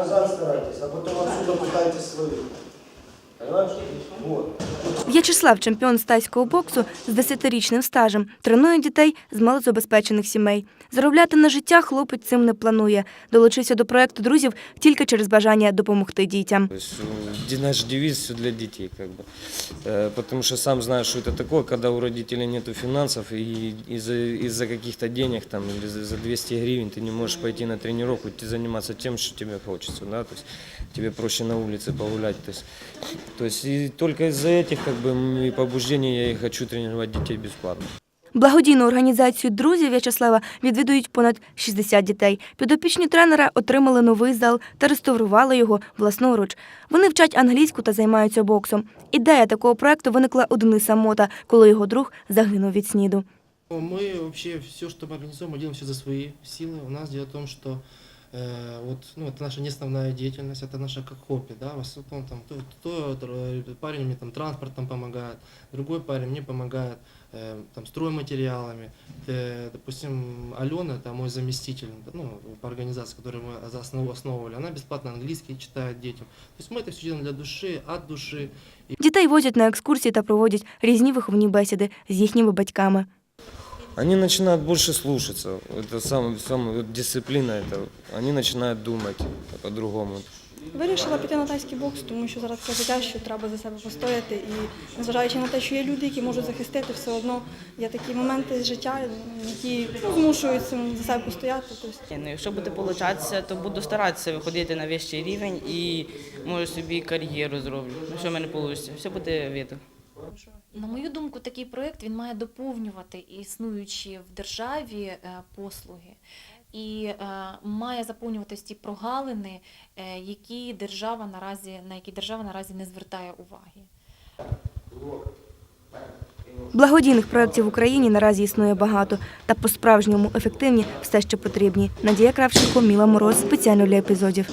назад старайтесь, а потом отсюда пытайтесь свою. Понимаешь? Вот. В'ячеслав, чемпіон з тайського боксу з 10-річним стажем, тренує дітей з малозабезпечених сімей. Заробляти на життя хлопець цим не планує. Долучився до проекту друзів тільки через бажання допомогти дітям. То есть э, ди- наш девиз все для детей, как бы. Э, Потому что сам знаешь, что это такое, когда у родителей нет финансов и из-за из каких-то денег там, или за за 200 гривен ты не можешь пойти на тренировку, идти заниматься тем, что тебе хочется. Да? То есть тебе проще на улице погулять. То есть, то есть и только из-за этих как бы, м, и побуждений я и хочу тренировать детей бесплатно. Благодійну організацію друзі В'ячеслава відвідують понад 60 дітей. Підопічні тренера отримали новий зал та реставрували його власноруч. Вони вчать англійську та займаються боксом. Ідея такого проекту виникла у Дениса Мота, коли його друг загинув від сніду. Мы вообще все, что мы организуем, мы делаем все за свои силы. У нас дело в том, что э, вот, ну, это наша не основная деятельность, это наша как хобби, да, в основном там то, то, э, парень мне там транспортом помогает, другой парень мне помогает э, там стройматериалами, Э, допустим, Алена, это мой заместитель, ну, по организации, которую мы за- основ- основывали, она бесплатно английский читает детям. То есть мы это все делаем для души, от души, Дітей возять на екскурсії та проводять різні виховні бесіди з їхніми батьками. Они начинают больше слушаться. Это самое вот дисциплина. Это, они начинают думать по-другому. Вирішила піти на тайський бокс, тому що зараз це життя, що треба за себе постояти. І незважаючи на те, що є люди, які можуть захистити, все одно є такі моменти з життя, які ну, змушують цим за себе постояти. Тобто Ну, якщо буде получатися, то буду старатися виходити на вищий рівень і може собі кар'єру зроблю. Ну, що в мене вийде, все буде видно. На мою думку, такий проєкт він має доповнювати існуючі в державі е, послуги і е, має заповнювати ті прогалини, е, які держава наразі на які держава наразі не звертає уваги. Благодійних проєктів в Україні наразі існує багато, та по-справжньому ефективні все ще потрібні. Надія Кравченко, Міла Мороз спеціально для епізодів.